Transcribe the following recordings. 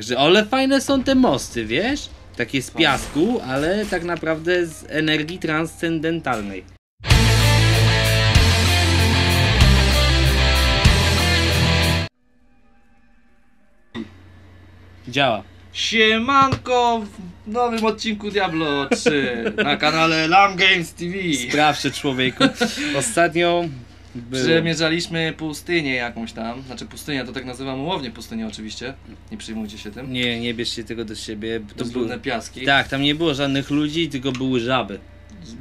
Także, ale fajne są te mosty, wiesz? Takie z piasku, ale tak naprawdę z energii transcendentalnej. Działa. Siemanko w nowym odcinku Diablo 3 na kanale Lam Games TV. Sprawdź człowieku. Ostatnio było... Przemierzaliśmy pustynię jakąś tam, znaczy pustynię to tak nazywam umownie pustynię oczywiście, nie przejmujcie się tym. Nie, nie bierzcie tego do siebie. To Bezludne były... piaski. Tak, tam nie było żadnych ludzi, tylko były żaby.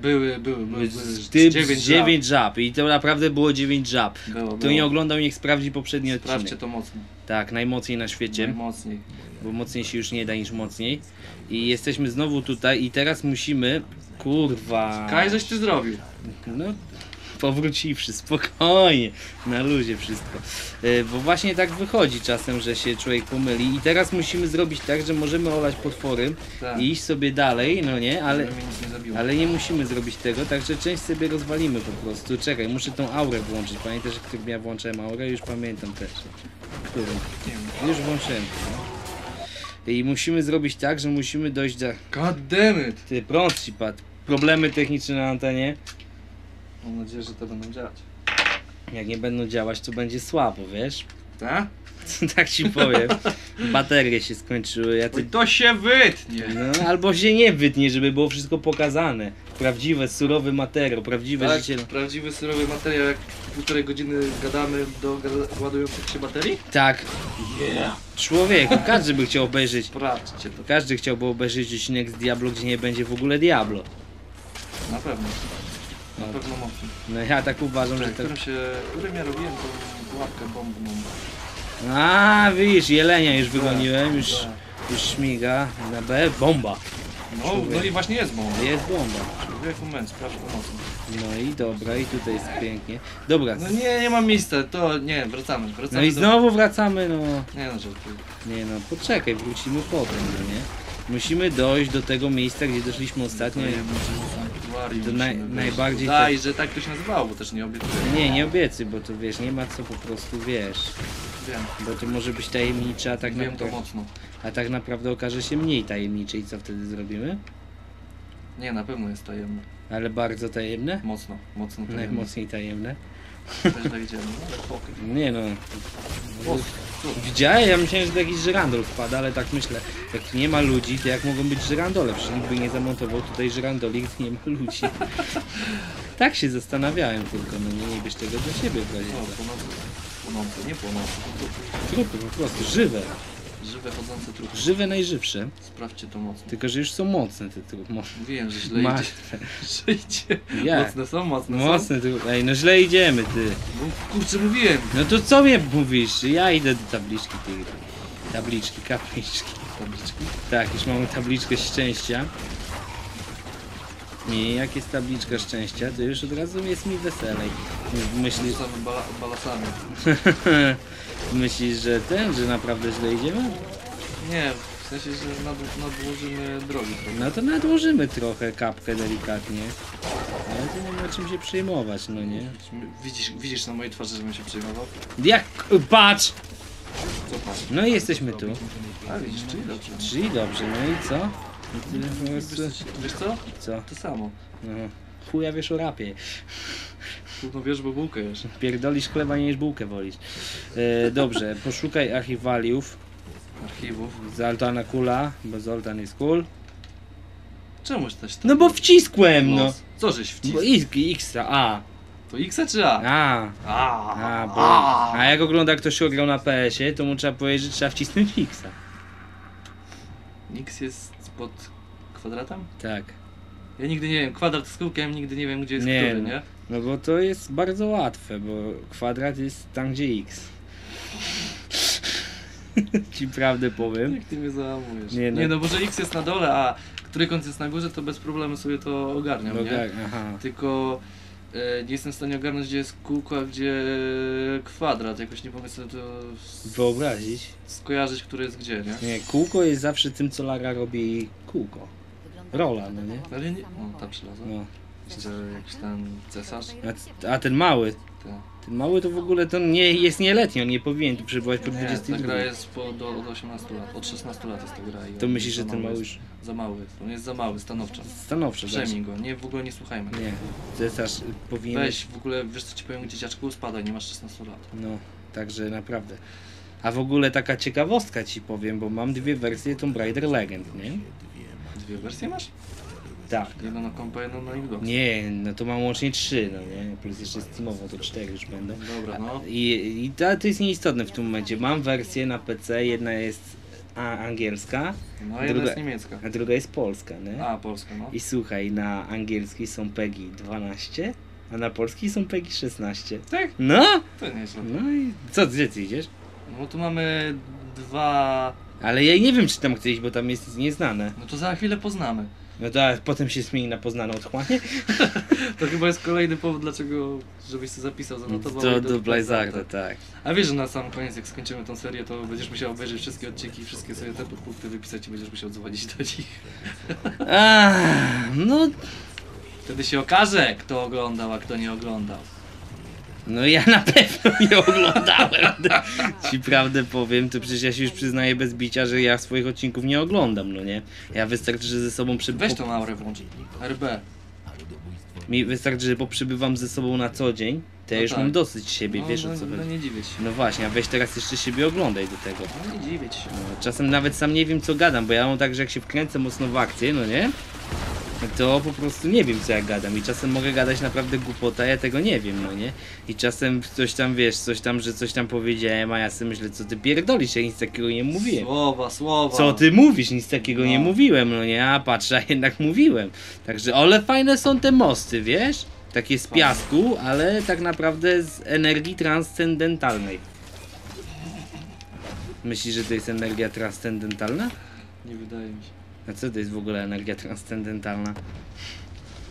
Były, były, były, były dziewięć 9 żab. I to naprawdę było 9 żab. Było, Kto było. nie oglądał, niech sprawdzi poprzedni Sprawdźcie odcinek. to mocno. Tak, najmocniej na świecie, Najmocniej. bo mocniej się już nie da niż mocniej. I jesteśmy znowu tutaj i teraz musimy... Kurwa... Kaj, ty zrobił. No, powróciwszy, spokojnie, na luzie wszystko. E, Bo właśnie tak wychodzi czasem, że się człowiek pomyli i teraz musimy zrobić tak, że możemy olać potwory Tak. i iść sobie dalej, no nie, ale... Nie. Ale nie musimy zrobić tego, także część sobie rozwalimy po prostu. Czekaj, muszę tą aurę włączyć. Pamiętasz, jak którym ja włączyłem aurę? Już pamiętam też. Którym? Już włączyłem. I musimy zrobić tak, że musimy dojść do... God damn it. Ty, prąd ci padł. Problemy techniczne na antenie. Mam nadzieję, że to będą działać. Jak nie będą działać, to będzie słabo, wiesz? Tak? tak ci powiem. Baterie się skończyły. Ja ty... to się wytnie. No, albo się nie wytnie, żeby było wszystko pokazane. Prawdziwe, surowy materiał, prawdziwe Tak, życie. prawdziwy surowy materiał, jak półtorej godziny gadamy do gada- ładujących się baterii? Tak. Yeah. Człowieku, każdy by chciał obejrzeć Sprawdźcie to. Każdy chciałby obejrzeć odcinek z Diablo, gdzie nie będzie w ogóle Diablo. Na pewno. Na No. pewno mocno. No ja tak uważam, że Czekaj, to... którym się, którym ja robiłem tą pułapkę bombą. A widzisz, jelenia już wygoniłem, już, Tak. już śmiga na B. Bomba. No, no i właśnie jest bomba. Jest bomba. Człowieku sprawdź. No i dobra, i tutaj jest pięknie. Dobra, No nie, nie mam miejsca, to nie, wracamy, wracamy no i do... znowu wracamy, no... Nie no, żartuję. Nie no, poczekaj, wrócimy potem, no nie? Musimy dojść do tego miejsca, gdzie doszliśmy ostatnio. To musimy naj- wejść. najbardziej Daj, że tak to się nazywało, bo też nie obiecuję. Nie, nie obiecuj, bo to wiesz, nie ma co po prostu, wiesz... Wiem, Bo to może być tajemnicze, a tak wiem to mocno. A tak naprawdę okaże się mniej tajemnicze i co wtedy zrobimy? Nie, na pewno jest tajemne. Ale bardzo tajemne? Mocno, mocno tajemne. Najmocniej tajemne? Też dojdziemy, no, ale. Nie no. O, Widziałem, ja myślałem, że to jakiś żyrandol wpada, ale tak myślę, jak tu nie ma ludzi, to jak mogą być żyrandole? Przecież nikt by nie zamontował tutaj żyrandoli, gdy nie ma ludzi. tak się zastanawiałem tylko, no nie, bierz tego do siebie w razie No, co. płonące, płonące, nie płonące, Trupy po prostu, żywe. Żywe chodzące trupy. Żywe najżywsze, Sprawdźcie to mocno. tylko że już są mocne te trupy. Mo- Mówiłem, że źle idzie. Martwe. Że idzie. Jak? Mocne są, mocne, są. Mocne trupy. Ej, no źle idziemy, ty. No, kurczę, mówiłem. No to co mnie mówisz? Ja idę do tabliczki tej Tabliczki, kapliczki. Tabliczki. Tak, już mamy tabliczkę szczęścia. Nie, jak jest tabliczka szczęścia, to już od razu jest mi weselej. Myślisz, Rzucamy bala, balasami. myślisz, że ten, że naprawdę źle idziemy? Nie, w sensie, że nad, nadłożymy drogi trochę. No to nadłożymy trochę kapkę delikatnie. Ale to nie ma czym się przejmować, no nie? Widzisz, widzisz na mojej twarzy, żebym się przejmował? Jak? Patrz! Co patrz? No i jesteśmy tu. A widzisz, czyli dobrze. Czyli dobrze, no i co? I tyle po prostu- Wiesz, wiesz co? Co? To samo. No. Chuja wiesz o rapie. Trudno wiesz, bo bułkę jesz. Pierdolisz chleba nie niż bułkę wolisz. E, dobrze, poszukaj archiwaliów. Archiwów. Zoltana Kula, bo Zoltan jest cool. Czemuś też tak? No bo wciskłem, no. Los. Co żeś Bo wcisnął? X, X, A. To X czy A? A. A, A, bo, a jak ogląda ktoś kto grał na PS-ie, to mu trzeba powiedzieć, że trzeba wcisnąć X. X jest pod kwadratem? Tak. Ja nigdy nie wiem, kwadrat z kółkiem, nigdy nie wiem gdzie jest Nie, który, no. nie? No bo to jest bardzo łatwe, bo kwadrat jest tam gdzie X. Ci prawdę powiem. Jak ty mnie załamujesz? Nie, Nie no. no. bo że X jest na dole, a który kąt jest na górze, to bez problemu sobie to ogarniam, No nie? tak, aha. Tylko e, nie jestem w stanie ogarnąć, gdzie jest kółko, a gdzie kwadrat. Jakoś nie mogę sobie to Wyobrazić. skojarzyć, który jest gdzie, nie? Nie, kółko jest zawsze tym, co Lara robi kółko. Rola, no nie? Ale nie... No, ta przylazła. No. Czy jakiś tam cesarz? A, a ten mały, Te. ten mały to w ogóle to nie jest nieletni, on nie powinien tu przebywać po Nie, ta 22. gra jest po, do, od 18 lat, od 16 lat jest ta gra. i To on myślisz, że ten mały już Za mały jest, on jest za mały, stanowczo. stanowczo tak? Przejmij go, nie, w ogóle nie słuchajmy. Nie, cesarz powinien... Weź, w ogóle, wiesz co ci powiem, dzieciaczku, spadaj, nie masz 16 lat. No, także naprawdę. A w ogóle taka ciekawostka ci powiem, bo mam dwie wersje Tomb Raider Legend, nie? Dwie wersje masz? Tak. Jedną na kompa, jedną na Xbox. Nie, no to mam łącznie trzy, no nie? Plus jeszcze Steamowo to cztery już będą. Dobra, no. I, i to, to jest nieistotne w tym momencie. Mam wersję na PC, jedna jest a, angielska, No, a jedna Druga- jest niemiecka. a druga jest polska, nie? A, polska, no. I słuchaj, na angielskiej są PEGI 12, a na polskiej są PEGI 16. Tak? No! To nieźle. No i co, gdzie ty idziesz? No tu mamy dwa... Ale ja nie wiem, czy tam iść, bo tam jest nieznane. No to za chwilę poznamy. No to a potem się zmieni na poznaną otchłanie? To chyba jest kolejny powód, dlaczego, żebyś sobie zapisał, zanotował. I do Blizzarda, tak. A wiesz, że na sam koniec, jak skończymy tą serię, to będziesz musiał obejrzeć wszystkie odcinki, wszystkie sobie te punkty wypisać i będziesz musiał dzwonić do nich. Ach, no, Wtedy się okaże, kto oglądał, a kto nie oglądał. No ja na pewno nie oglądałem. Ci prawdę powiem, to przecież ja się już przyznaję bez bicia, że ja swoich odcinków nie oglądam, no nie? Ja wystarczy, że ze sobą przy... Weź tą aurę włącz. RB. Mi wystarczy, że poprzybywam ze sobą na co dzień, to ja No już tak. mam dosyć siebie, No, wiesz no, o co no chodzi. nie dziwię się. No właśnie, a weź teraz jeszcze siebie oglądaj do tego. No nie dziwię się. No, czasem nawet sam nie wiem co gadam, bo ja mam tak, że jak się wkręcę mocno w akcję, no nie? To po prostu nie wiem co ja gadam i czasem mogę gadać naprawdę głupota, ja tego nie wiem, no nie? I czasem coś tam wiesz, coś tam, że coś tam powiedziałem, a ja sobie myślę, co ty pierdolisz, ja nic takiego nie mówiłem. Słowa, słowa. Co ty mówisz? Nic takiego nie No. mówiłem, no nie? A patrz, a jednak mówiłem. Także, ale fajne są te mosty, wiesz? Takie z piasku, ale tak naprawdę z energii transcendentalnej. Myślisz, że to jest energia transcendentalna? Nie wydaje mi się. A co to jest w ogóle energia transcendentalna?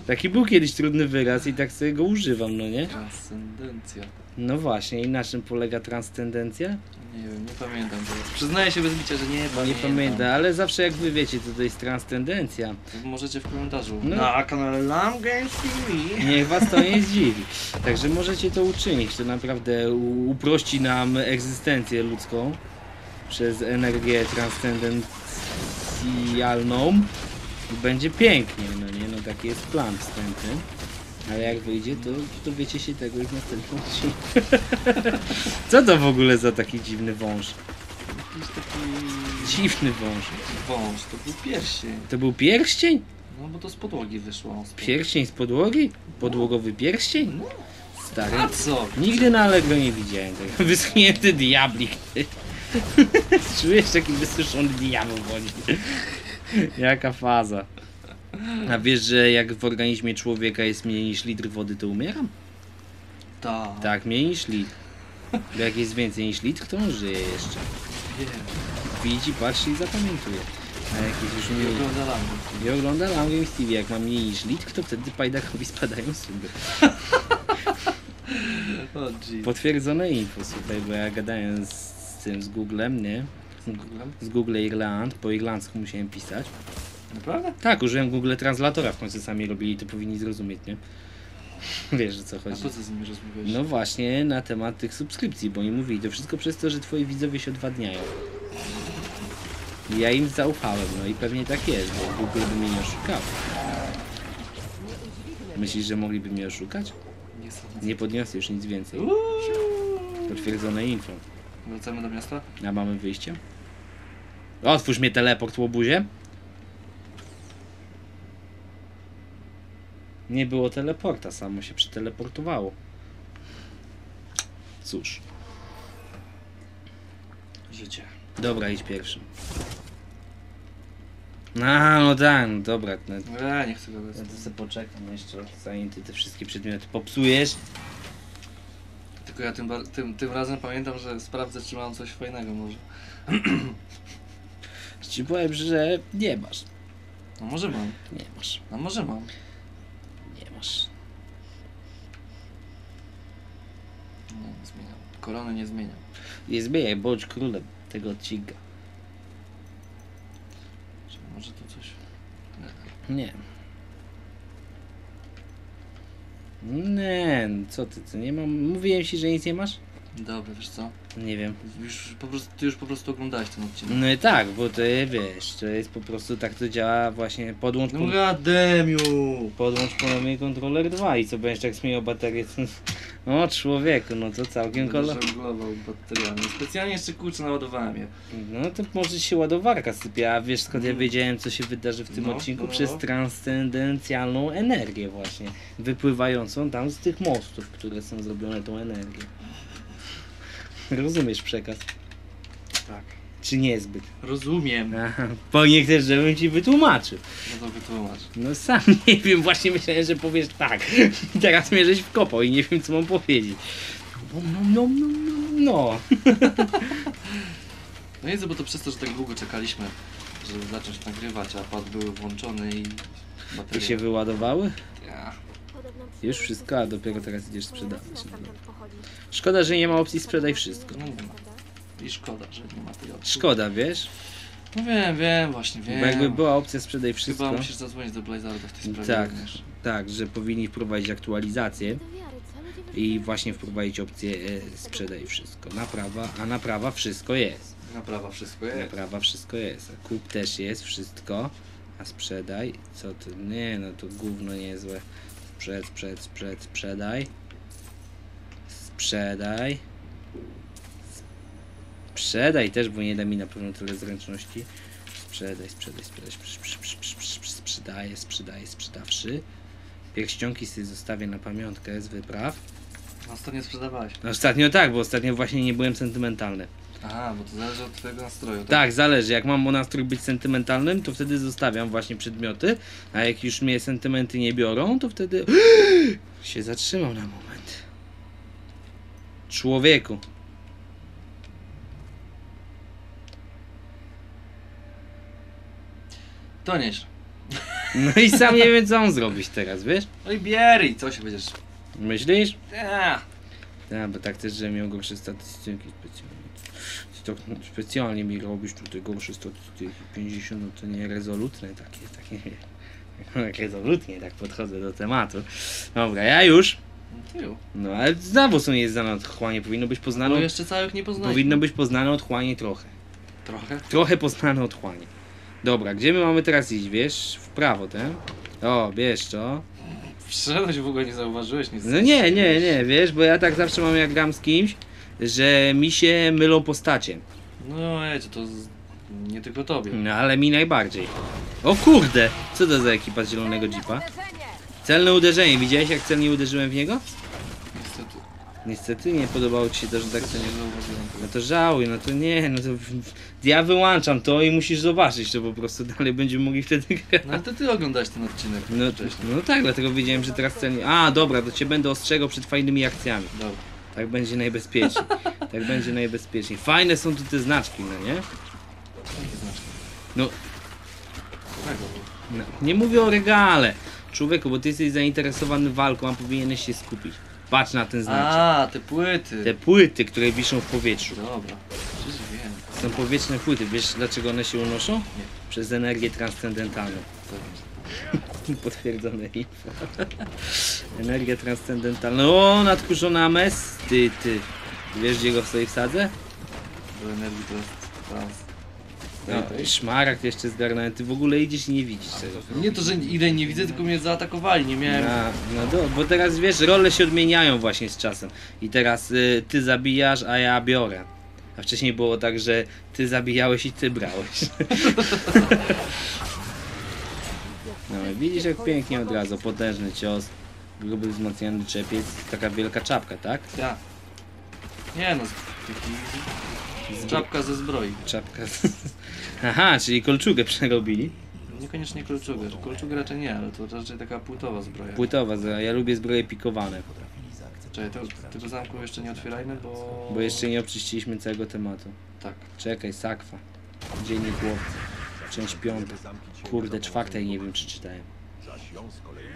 Taki był kiedyś trudny wyraz i tak sobie go używam, no nie? Transcendencja. No właśnie, i na czym polega transcendencja? Nie wiem, nie pamiętam teraz. Przyznaję się bez bicia, że nie Nie pamiętam. pamiętam, ale zawsze jak wy wiecie, co to jest transcendencja. To Możecie w komentarzu. No. Na kanale Lam Games TV. Niech was to nie zdziwi. Także możecie to uczynić. To naprawdę uprości nam egzystencję ludzką przez energię transcendencjalną. I będzie pięknie, no nie? No taki jest plan wstępny. Ale jak wyjdzie, to dowiecie się tego już w następnym odcinku. Co to w ogóle za taki dziwny wąż? Jakiś taki Dziwny wąż. wąż, to był pierścień. To był pierścień? No bo to z podłogi wyszło. Pierścień z podłogi? Podłogowy pierścień? No. Stary. A co? Nigdy na Allegro nie widziałem tego. Wyschnięty diablik. Czujesz taki wysuszony diabeł wodzi. Jaka faza. A wiesz, że jak w organizmie człowieka jest mniej niż litr wody, to umieram? Tak. Tak, mniej niż litr. Bo jak jest więcej niż litr, to on żyje jeszcze. Widzi, patrzy i zapamiętuje. A jak jest już Nie mniej... I ogląda Lam Games TV, jak ma mniej niż litr, to wtedy Pajdakowi spadają suby. Potwierdzone info, słuchaj, bo ja gadałem z, z tym, z Googlem, nie? Googlem? Z Google Irland, po irlandzku musiałem pisać. Naprawdę? Tak, użyłem Google Translatora, w końcu sami robili, to powinni zrozumieć, nie? Wiesz o co A chodzi. po co z nimi rozmawiałeś? No właśnie na temat tych subskrypcji, bo oni mówili, to wszystko przez to, że twoi widzowie się odwadniają. Ja im zaufałem, no i pewnie tak jest, bo Google by mnie nie oszukał. Myślisz, że mogliby mnie oszukać? Nie podniosę już nic więcej. Potwierdzone info. Wracamy do miasta? A mamy wyjście? Otwórz mnie teleport, łobuzie. Nie było teleporta, samo się przeteleportowało. Cóż. Życie. Dobra, idź pierwszy. A, no tak, no dobra. No, Ja nie chcę gadać. ja to sobie poczekam jeszcze, zanim ty te wszystkie przedmioty popsujesz. Tylko ja tym, tym, tym razem pamiętam, że sprawdzę, czy mam coś fajnego może. Ci powiem, że nie masz. No może mam. Nie masz. No może mam. Nie masz. Nie, nie zmieniam. Korony nie zmieniam. Nie zmieniaj, bądź królem tego odcinka. Czy może tu coś... Nie. Nie, no co ty, co nie mam. Mówiłem ci, że nic nie masz? Dobra, wiesz co? Nie wiem. Już po prostu, ty już po prostu oglądałeś ten odcinek. No i tak, bo to wiesz, to jest po prostu tak to działa właśnie podłącz No gademiu! podłącz ponownie kontroler 2 i co będziesz tak zmieniał baterię. to- O człowieku, no to całkiem kolor. Żonglował bateriami. Specjalnie jeszcze kurczę naładowałem je. No to może się ładowarka sypie, a wiesz skąd ja Mm. wiedziałem co się wydarzy w tym No, odcinku? no, Przez no. transcendencjalną energię właśnie, wypływającą tam z tych mostów, które są zrobione tą energią. Rozumiesz przekaz? Tak. Czy niezbyt? Rozumiem. Aha, bo nie chcesz, żebym ci wytłumaczył. No to wytłumacz. No sam nie wiem, właśnie myślałem, że powiesz tak. I teraz mnie żeś wkopał i nie wiem co mam powiedzieć. No, no, no, no, no. No jest, bo to przez to, że tak długo czekaliśmy, żeby zacząć nagrywać, a pad był włączony i I się wyładowały? Ja. Już wszystko, a dopiero teraz idziesz sprzedawać. No. Szkoda, że nie ma opcji sprzedaj wszystko. No. I szkoda, że nie ma tej opcji. Szkoda, wiesz? No wiem, wiem, właśnie wiem. Bo jakby była opcja sprzedaj Chyba wszystko. musisz zadzwonić do Blazera w tej sprawie Tak, również. tak, że powinni wprowadzić aktualizację i właśnie wprowadzić opcję e, sprzedaj wszystko. Naprawa, a naprawa wszystko jest. Naprawa wszystko jest. Naprawa wszystko jest. A kup też jest, wszystko. A sprzedaj, co ty? Nie, no to gówno niezłe. Sprzed, sprzed, sprzed, sprzedaj. Sprzedaj. Sprzedaj też, bo nie da mi na pewno tyle zręczności. Sprzedaj, sprzedaj, sprzedaj, sprz- sprz- sprz- sprz- sprz- sprz- sprzedaję, sprzedaję, sprzedawszy. Pierścionki sobie zostawię na pamiątkę z wypraw. Ostatnio sprzedawałeś. No, Ostatnio tak, bo ostatnio właśnie nie byłem sentymentalny. Aha, bo to zależy od twojego nastroju. Tak, zależy. Jak mam nastrój być sentymentalnym, to wtedy zostawiam właśnie przedmioty, a jak już mnie sentymenty nie biorą, to wtedy się zatrzymam na moment. Człowieku. To nieźle. No i sam nie wiem, co mam zrobić teraz, wiesz? No i co się będziesz... Myślisz? Ja. Tak, bo tak też, że miał gorsze statystyki specjalnie. Specjalnie mi robisz tutaj gorsze statystyki. 50, no to nie rezolutne takie, takie. Rezolutnie tak podchodzę do tematu. Dobra, ja już. No. No ale znowu są nieznane otchłanie. Powinno być poznane. No jeszcze całych nie poznaliśmy. Powinno być poznane otchłanie trochę. Trochę. Trochę poznane otchłanie. Dobra, gdzie my mamy teraz iść? Wiesz? W prawo, ten? O, bierz to. Wszedłeś w ogóle nie zauważyłeś nic. No nie, nie, nie, wiesz, bo ja tak zawsze mam jak gram z kimś, że mi się mylą postacie. No wiecie, to z... nie tylko tobie. No ale mi najbardziej. O kurde! Co to za ekipa z zielonego jeepa? Celne uderzenie. Widziałeś jak celnie uderzyłem w niego? Niestety. Nie podobało ci się to, że tak To celnie. nie zauważyłem. No to żałuj, no to nie, no to ja wyłączam to i musisz zobaczyć to po prostu dalej będziemy mogli wtedy grać. No ale to ty oglądałeś ten odcinek No, wcześniej. no tak, dlatego wiedziałem, że teraz celnie. A, dobra, to cię będę ostrzegał przed fajnymi akcjami. Dobra. Tak będzie najbezpieczniej. Tak będzie najbezpieczniej. Fajne są tu te znaczki, no nie? Jakie znaczki? No, no, nie mówię o regale. Człowieku, bo ty jesteś zainteresowany walką, a powinieneś się skupić. Patrz na ten znaczek. A, te płyty. Te płyty, które wiszą w powietrzu. Dobra. Przecież wiem. Są powietrzne płyty. Wiesz dlaczego one się unoszą? Nie. Przez energię transcendentalną. Potwierdzone info. Energia transcendentalna. O, nadkurzona Ames. Ty, ty. Wiesz gdzie go sobie wsadzę? Do energii to jest trans. No, szmaragd jeszcze zgarnąłem. Ty w ogóle idziesz i nie widzisz tego. Nie to, że idę i nie widzę, tylko mnie zaatakowali, nie miałem... A, no do, bo teraz wiesz, role się odmieniają właśnie z czasem. I teraz y, ty zabijasz, a ja biorę. A wcześniej było tak, że ty zabijałeś i ty brałeś. No widzisz jak pięknie od razu, potężny cios, gruby wzmacniany czepiec, taka wielka czapka, tak? Ja. Nie no, taki... Czapka ze zbroi. Czapka. Aha, czyli kolczugę przerobili. Niekoniecznie kolczugę. Kolczugę raczej nie, ale to raczej taka płytowa zbroja. Płytowa, ja lubię zbroje pikowane, Czekaj, to, tego zamku jeszcze nie otwierajmy, bo... bo jeszcze nie oczyściliśmy całego tematu. Tak. Czekaj, sakwa. Dziennik łowcy. Część piąta. Kurde, czwartej nie wiem czy czytałem.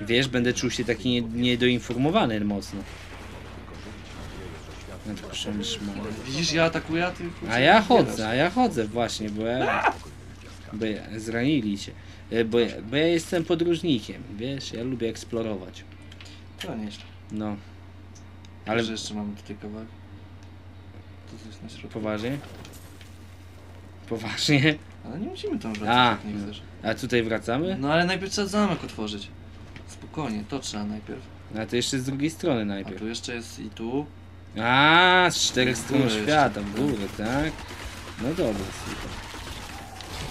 Wiesz, będę czuł się taki nie- niedoinformowany mocno. No to przemyślmy. Widzisz, ja atakuję, a ty... A ja chodzę, a ja chodzę właśnie, bo ja... Bo ja zranili się. E, Bo ja, bo ja jestem podróżnikiem, wiesz, ja lubię eksplorować. To nieźle. No. Ale Ale że jeszcze mamy tutaj kawałek. To coś na środku. poważnie? Poważnie? Ale nie musimy tam A, wracać, jak nie no. chcesz. A tutaj wracamy? No ale najpierw trzeba zamek otworzyć. Spokojnie, to trzeba najpierw. A to jeszcze z drugiej strony A najpierw. tu jeszcze jest i tu. A, z czterech stron świata, w górę, tak? No dobra, super.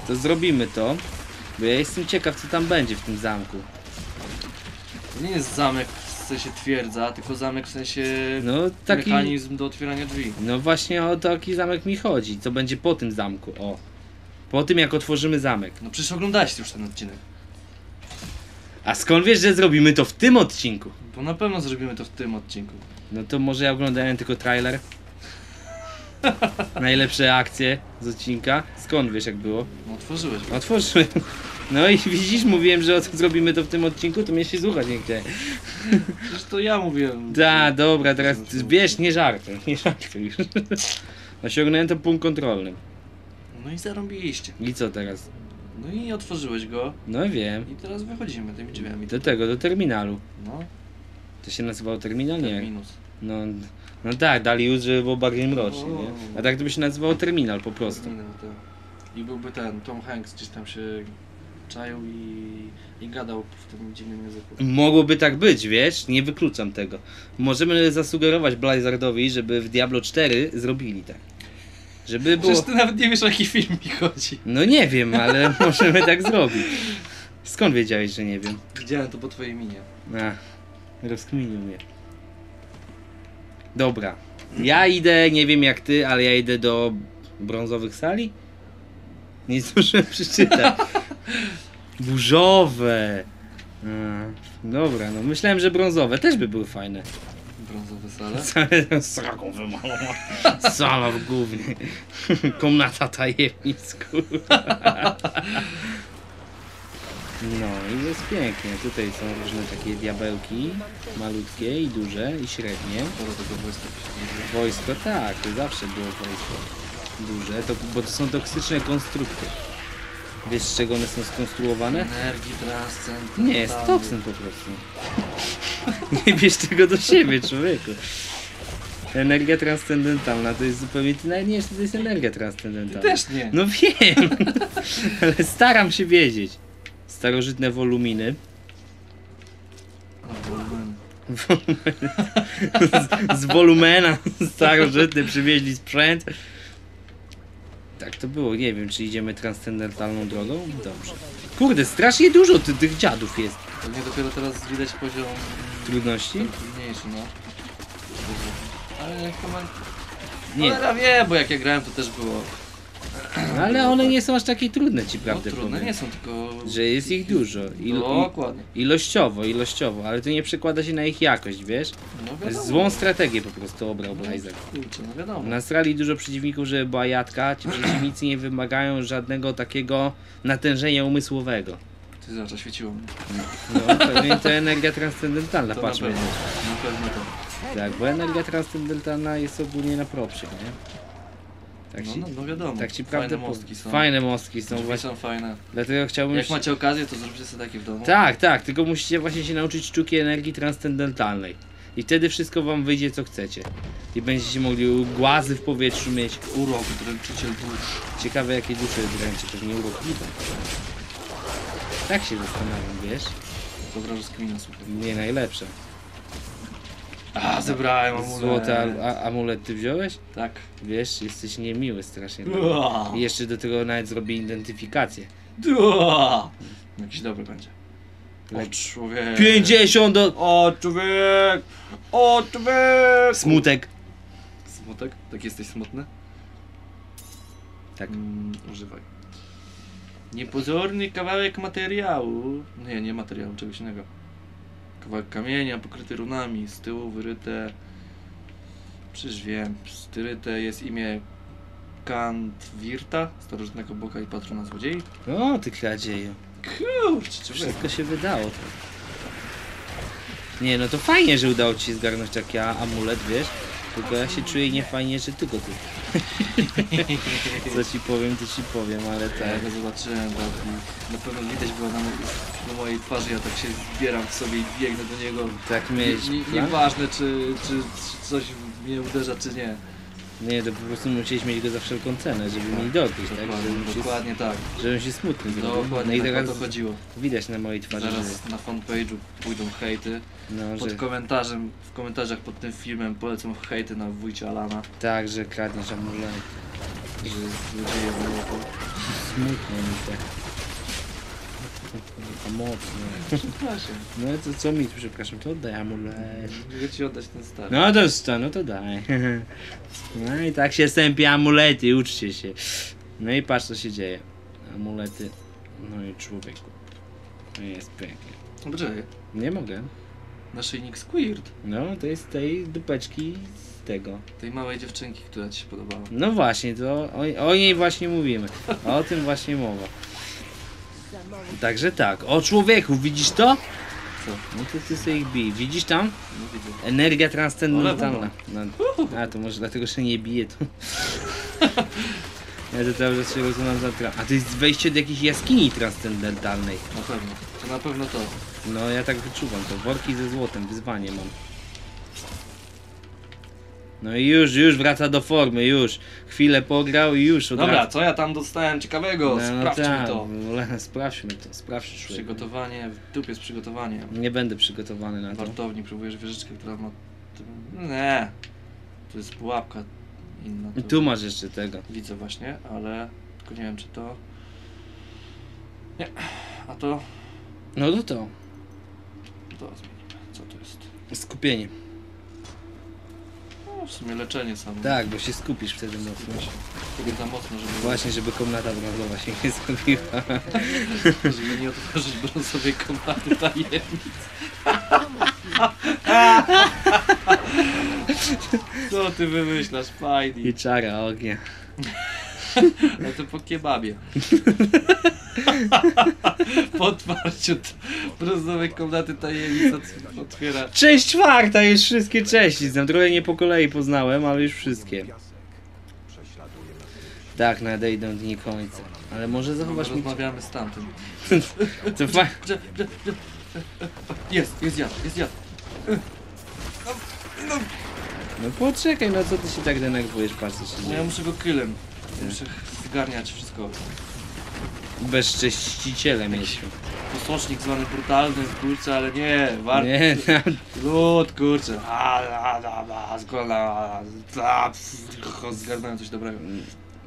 To zrobimy to, bo ja jestem ciekaw co tam będzie w tym zamku. To nie jest zamek w sensie twierdza, tylko zamek w sensie No taki... mechanizm do otwierania drzwi. No właśnie o taki zamek mi chodzi. Co będzie po tym zamku? O. Po tym jak otworzymy zamek. No przecież oglądałeś już ten odcinek. A skąd wiesz, że zrobimy to w tym odcinku? Bo na pewno zrobimy to w tym odcinku. No to może ja oglądałem tylko trailer. Najlepsze akcje z odcinka. Skąd wiesz jak było? No otworzyłeś go. Otworzyłem. No i widzisz, mówiłem, że o- zrobimy to w tym odcinku, to mnie się słuchać nie chciałem. Przecież to ja mówiłem. Da, dobra, teraz wiesz, nie żartuj, nie żartuj już. Osiągnąłem to punkt kontrolny. No i zarąbiliście. I co teraz? No i otworzyłeś go No wiem. i teraz wychodzimy tymi drzwiami. Do tego, do terminalu. No, To się nazywało terminal? Nie. minus. No, no tak, dali już, żeby było bardziej mrocznie, nie? A tak to by się nazywało terminal po prostu. Terminal, tak. I byłby ten, Tom Hanks gdzieś tam się czaił i, i gadał w tym dziwnym języku. Mogłoby tak być, wiesz? Nie wykluczam tego. Możemy zasugerować Blizzardowi, żeby w Diablo 4 zrobili tak. Żeby było... Przecież ty nawet nie wiesz o jaki film mi chodzi. No nie wiem, ale możemy tak zrobić. Skąd wiedziałeś, że nie wiem? Widziałem to po twojej minie. A, rozkminił mnie. Dobra. Ja idę, nie wiem jak ty, ale ja idę do brązowych sali? Nie zdążyłem przeczytać. Burzowe. A, dobra, no myślałem, że brązowe też by były fajne. Brązowe sale. Sraką wymalowa. Sala w głównie. Komnata tajemnic, kurwa. No i jest pięknie. Tutaj są różne takie diabełki. Malutkie i duże i średnie. Tego wojska się Wojsko tak, to zawsze było wojsko. Duże, to, bo to są toksyczne konstrukty. Wiesz z czego one są skonstruowane? Energii transcendentalnej. Nie, jest toksyn po prostu. Nie bierz tego do siebie, człowieku. Energia transcendentalna to jest zupełnie... Ty nawet nie wiesz, co to jest energia transcendentalna. też nie. No wiem, ale staram się wiedzieć. Starożytne woluminy. Wolumen. z, z wolumena starożytny przywieźli sprzęt. Tak to było, nie wiem, czy idziemy transcendentalną drogą? Dobrze. Kurde, strasznie dużo ty, tych dziadów jest. To nie dopiero teraz widać poziom Trudności? trudniejszy, no. Ale chyba... Nie, Ja wiem, bo jak ja grałem to też było. Ale one nie są aż takie trudne, ci No prawdę trudne powiem. nie są, tylko... Że jest ich dużo. Ilo, Dokładnie. ilościowo, ilościowo, ale to nie przekłada się na ich jakość, wiesz? No wiadomo. złą strategię po prostu obrał Blazer. Kurczę, no wiadomo. Nastrali dużo przeciwników, żeby była jadka. Ci przeciwnicy nie wymagają żadnego takiego natężenia umysłowego. Ty zobacz, świeciło mnie. No, pewnie to energia transcendentalna, To na patrzmy. pewno. Na pewno to. Tak, bo energia transcendentalna jest ogólnie na propsie, nie? Tak No, ci, no, no wiadomo. tak ci Fajne prawdę po- mostki są. Fajne mostki są Drzwi właśnie. są fajne. Dlatego chciałbym. Jak się- macie okazję, to zróbcie sobie takie w domu. Tak, tak, tylko musicie właśnie się nauczyć sztuki energii transcendentalnej. I wtedy wszystko wam wyjdzie co chcecie. I będziecie mogli głazy w powietrzu mieć. Urok, dręczyciel dusz. Ciekawe jakie dusze dręczy, pewnie urokliwe. Tak się zastanawiam, wiesz? Dobra rozkmina, słuchaj. Nie najlepsze. A, zebrałem amulet. Złoty a, amulet ty wziąłeś? Tak. Wiesz, jesteś niemiły strasznie. I jeszcze do tego nawet zrobię identyfikację. Ua. Jakiś dobry będzie. O człowiek. 50 do... O człowiek. O człowiek. Smutek. Smutek? Tak jesteś smutny? Tak. Mm, używaj. Niepozorny kawałek materiału. Nie, nie materiału, czegoś innego. Kawałek kamienia pokryty runami, z tyłu wyryte. Przecież wiem, styryte jest imię Kantwirta, starożytnego boga i patrona złodziei. O, ty kradzieju. Kurczę, człowiek. Wszystko się wydało. Nie, no to fajnie, że udało ci się zgarnąć taki amulet, wiesz? Tylko ja się czuję niefajnie, że ty. Co ci powiem, to ci powiem, ale Ja tak. go zobaczyłem, i na pewno widać było na, na mojej twarzy, ja tak się zbieram w sobie i biegnę do niego. Tak miałeś Nie- nie- plan? Nieważne, czy, czy, czy coś mnie uderza, czy nie. Nie, to po prostu musieliś mieć go za wszelką cenę, żeby mi dotknąć, tak? Dokładnie, Żebym się, dokładnie tak. żebym się smutny zrobił. No Dokładnie i tak o to chodziło. widać na mojej twarzy, Zaraz na fanpage'u pójdą hejty. no, Pod że komentarzem, w komentarzach pod tym filmem polecam hejty na wujcia Alana, tak, że kradniesz amulet. że złodzieje wyłapał. Smutno mi tak. A mocno. Przepraszam. No to co mi, przepraszam, to oddaj amulet. Mogę ci oddać ten stary. No to sta, no to daj. No i tak się stępie amulety, uczcie się. No i patrz co się dzieje. Amulety. No i człowieku. To jest pięknie. Poczekaj, Nie mogę. naszyjnik Squirt. No to jest tej dupeczki z tego. Tej małej dziewczynki, która ci się podobała. No właśnie, to o, o niej właśnie mówimy. O tym właśnie mowa. Także tak. O człowieku, widzisz to? Co? No to ty sobie ich bij. Widzisz tam? Widzę. Energia transcendentalna. No, a to może dlatego, że nie bije to. Ja to cały czas się rozumiem za tra... A to jest wejście do jakiejś jaskini transcendentalnej. Na pewno. To na pewno to. No ja tak wyczuwam to. Worki ze złotem, wyzwanie mam. No i już, już wraca do formy, już. Chwilę pograł i już od Dobra, razu. co ja tam dostałem ciekawego? Sprawdźmy tak, to. ale Sprawdźmy to, sprawdźmy. Przygotowanie, w dupie jest przygotowanie. Nie będę przygotowany na to. Wartowni próbujesz wieżyczkę, która ma... Nie. To jest pułapka inna. I tu masz jeszcze tego. Widzę właśnie, ale tylko nie wiem czy to... Nie. A to... No to to. To zmienimy. Co to jest? Skupienie. No, w sumie leczenie samo. Tak, bo się skupisz wtedy mocno. Tylko za mocno, żeby... Właśnie, żeby komnata brązowa się nie skupiła. Żeby nie otworzyć brązowej komnaty tajemnic. Co ty wymyślasz, Spidey? I czara ognia. Ale to po kebabie. po otwarciu brązowej komnaty tajemnic ot- otwiera. Część czwarta, już wszystkie części znam. Trochę nie po kolei poznałem, ale już wszystkie. Tak, nadejdą dni końca. Ale może zachowasz mi... Rozmawiamy z tamtym. To fa... Jest, jest jad, jest jad. No poczekaj, no co ty się tak denerwujesz, patrz co się No ja muszę go kylem. Muszę zgarniać wszystko. Bezcześcicielem jestem. Posłocznik zwany brutalny, kurczę, ale nie, warto. Nie, Lud, kurczę. A, a, a, a, zgoda, a, Zgarnąłem coś dobrego.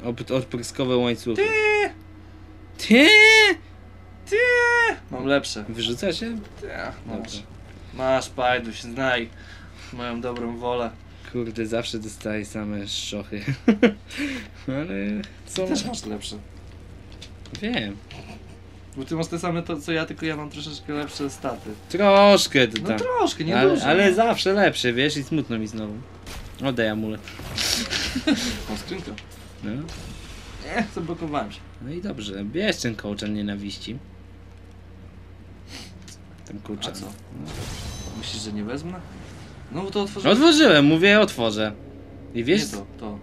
Op odpryskowe łańcuchy. Ty! Ty! Mam lepsze. Wyrzuca się? Ty, Dobrze. masz. Masz, Pajduś, znaj moją dobrą wolę. Kurde, zawsze dostaję same szczochy. Ale co? Też masz lepsze. Wiem. Bo ty masz te same to co ja, tylko ja mam troszeczkę lepsze staty. Troszkę to No tam. troszkę, nie ale, dużo. ale zawsze lepsze, wiesz, i smutno mi znowu. Oddaj amulet. Mam skrzynkę. No. Nie, zablokowałem się. no i dobrze, bierz ten kołczan nienawiści. Ten A kołczan. co? Myślisz, że nie wezmę? No bo to otworzyłem. Otworzyłem, mówię otworzę. I wiesz, Nie to, to.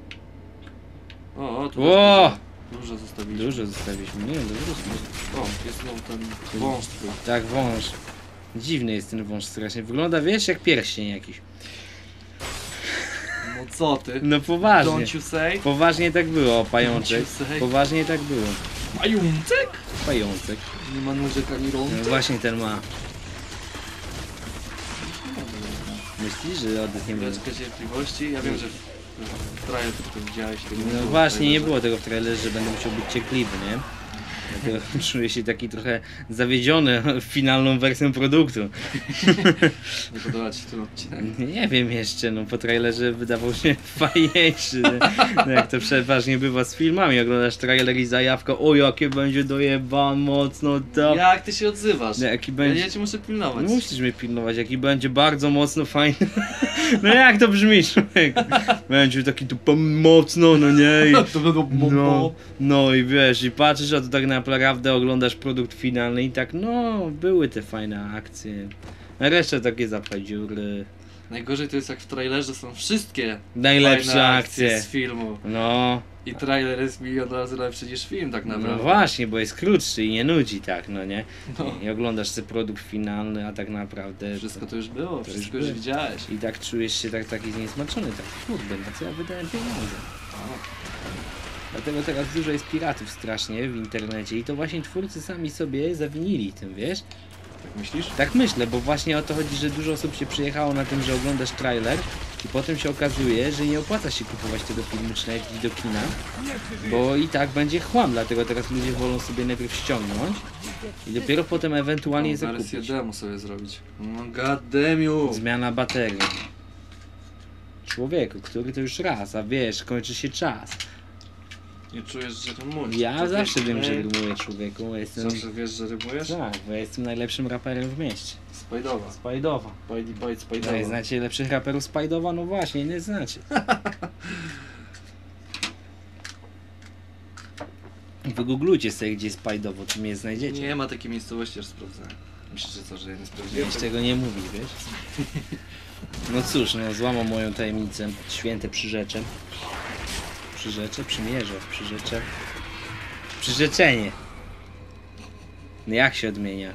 O, o, tu Ło! Dużo, zostawiliśmy. dużo zostawiliśmy, nie wiem, dużo. O, jest znowu ten wąż twój. Tak, wąż. Dziwny jest ten wąż strasznie. Wygląda, wiesz, jak pierścień jakiś. No co ty? No poważnie. Don't you say? Poważnie tak było, pajączek. Don't you say? Poważnie tak było. Pajączek? Pajączek. Nie ma nóżek ani rąk. No właśnie ten ma. Myślisz, że oddech nie będzie? Chwileczkę cierpliwości. Ja wiem, że trailer tylko widziałeś tego. No było właśnie, nie trailerze. było tego w trailerze, że będę musiał być cierpliwy, nie? Dlatego czuję się taki trochę zawiedziony finalną wersją produktu. Nie podoba ci ten odcinek. Nie wiem jeszcze, no po trailerze wydawał się fajniejszy. No, jak to przeważnie bywa z filmami, oglądasz trailer i zajawka, o jakie będzie dojeban mocno to. Jak ty się odzywasz? No, jaki Ja, będzie... ja cię muszę pilnować. No, musisz mnie pilnować, jaki będzie bardzo mocno fajny. No jak to brzmi, człowiek? Będzie taki tu mocno, no nie? I... No, no i wiesz, i patrzysz, a to tak naprawdę oglądasz produkt finalny i tak, no, były te fajne akcje. A reszta takie zapchaj dziury. Najgorzej to jest jak w trailerze są wszystkie Najlepsze fajne akcje. z filmu. No, I trailer jest milion razy lepszy niż film tak no naprawdę. właśnie, bo jest krótszy i nie nudzi tak, no nie? No. I oglądasz ten produkt finalny, a tak naprawdę... Wszystko to już było, już wszystko już było. widziałeś. I tak czujesz się tak taki zniesmaczony, tak kurde, na co ja wydałem pieniądze? Dlatego teraz dużo jest piratów strasznie w internecie i to właśnie twórcy sami sobie zawinili tym, wiesz? Tak myślisz? Tak myślę, bo właśnie o to chodzi, że dużo osób się przyjechało na tym, że oglądasz trailer i potem się okazuje, że nie opłaca się kupować tego filmu czy nawet do kina, bo i tak będzie chłam, dlatego teraz ludzie wolą sobie najpierw ściągnąć i dopiero potem ewentualnie No, wersję zakupić. demo sobie zrobić. No god damn you! Zmiana baterii. Człowieku, który to już raz, a wiesz, kończy się czas. Nie czujesz, że rymujesz? Ja To zawsze wiem, że rymuję człowieku, jestem... Zawsze wiesz, że rymujesz? Tak, bo ja jestem najlepszym raperem w mieście. Spajdowa. Spajdowa. Spajdi, bajt, No spajdowa. i znacie lepszych raperów Spajdowa? No właśnie, nie znacie. Wygooglujcie sobie, gdzie jest Spajdowo, czy mnie znajdziecie. Nie ma takiej miejscowości, aż sprawdzałem. Myślę, że co, że ja nie sprawdziłem. Nikt tego nie mówi, wiesz? No cóż, no złamał moją tajemnicę. Święte przyrzecze. Przyrzecze? Przymierze, przyrzecze. Przyrzeczenie. No jak się odmienia?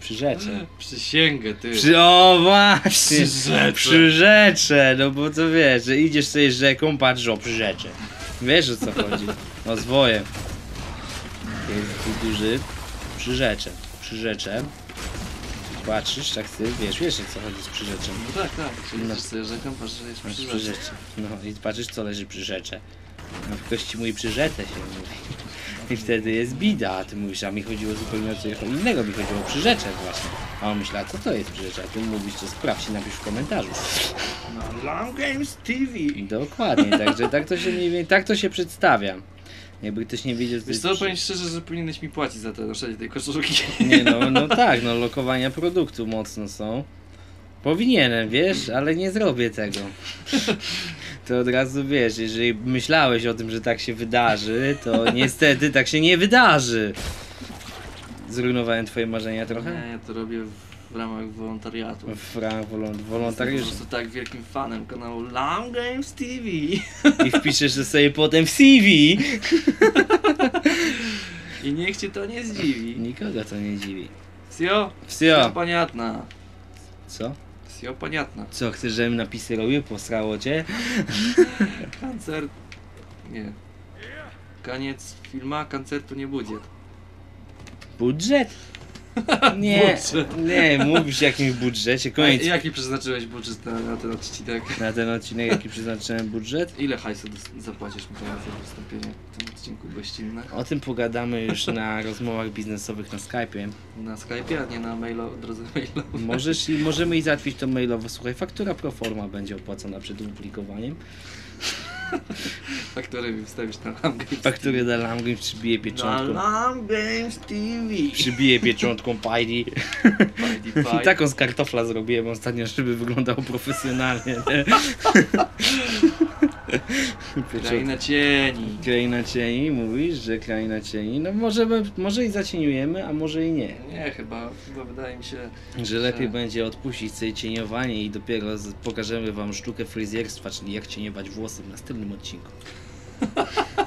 Przyrzecze. Przysięgę, ty. Przy, o właśnie! Przyrzecze. Przyrzecze, no bo to wiesz, że idziesz sobie rzeką, patrz o przyrzecze. Wiesz o co chodzi? O zwoje. Jest duży przyrzecze. Przyrzecze. Patrzysz, tak ty, wiesz, wiesz o co chodzi z przyrzeczem. No tak, tak. Czyli No. no. sobie rzeką, patrz, że jest Masz przy przyrzecze. No i patrzysz co leży przy rzece. No ktoś ci mówi przy rzece się mówi. I wtedy jest bida, a ty mówisz, a mi chodziło zupełnie o co innego, mi chodziło o przyrzeczek właśnie. A on myślał, co to jest przyrzeczek? A ty mówisz, to sprawdź i napisz w komentarzu. No, Long Games TV. Dokładnie, także tak to się mniej więcej, tak to się przedstawia. Jakby ktoś nie wiedział, co Wiesz co, powiem szczerze, że powinieneś mi płacić za to noszenie tej koszulki. Nie no, no tak, no lokowania produktu mocno są. Powinienem, wiesz, ale nie zrobię tego. To od razu wiesz, jeżeli myślałeś o tym, że tak się wydarzy, to niestety tak się nie wydarzy. Zrujnowałem twoje marzenia trochę? Nie, ja to robię w, w ramach wolontariatu. W ramach wolon- Jestem po prostu tak wielkim fanem kanału Long Games TV. I wpiszesz to sobie potem w CV. I niech cię to nie zdziwi. Nikogo to nie dziwi. Sio? Wsio. paniatna. Co? Sio paniatna. Co, chcesz, żebym napisy robił? Posrało cię? Koncert... Nie. Koniec filma, koncertu nie budżet. Budżet? Nie, nie, mówisz o jakimś budżecie, koniec. Jaki przeznaczyłeś budżet na, na ten odcinek? Na ten odcinek jaki przeznaczyłem budżet? Ile hajsu dos- zapłacisz mi teraz za wystąpienie w tym odcinku gościnne? O tym pogadamy już na rozmowach biznesowych na Skype'ie. Na Skype'ie, a nie na mailu, drodze mailowej. Możesz i możemy i załatwić to mailowo. Słuchaj, faktura pro forma będzie opłacona przed opublikowaniem. Fakturę mi wstawisz na Lam Games Faktury na Lamgrim przybije Na pieczątką. Lam Games TV. Przybije pieczątką Pajdi. Taką z kartofla zrobiłem ostatnio, żeby wyglądało profesjonalnie. Kraina cieni. Kraina cieni, mówisz, że kraina cieni. No może, może i zacieniujemy, a może i nie. Nie, chyba, chyba wydaje mi się... Że lepiej że- będzie odpuścić sobie cieniowanie i dopiero pokażemy wam sztukę fryzjerstwa, czyli jak cieniować włosy w następnym odcinku.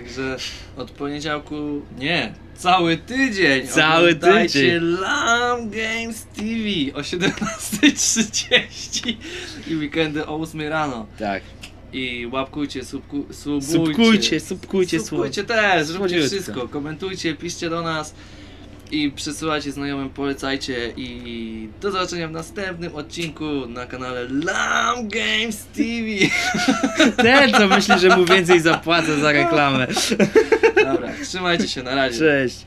Także od poniedziałku... Nie, cały tydzień. Cały tydzień. Lam Games TV o 17.30 i weekendy o 8 rano. Tak. I łapkujcie, subku, subujcie. Subkujcie, subkujcie Subkujcie też, zróbcie wszystko. Komentujcie, piszcie do nas i przesyłajcie znajomym, polecajcie i do zobaczenia w następnym odcinku na kanale Lam Games TV. Ten, co myśli, że mu więcej zapłacę za reklamę. Dobra, trzymajcie się, na razie. Cześć.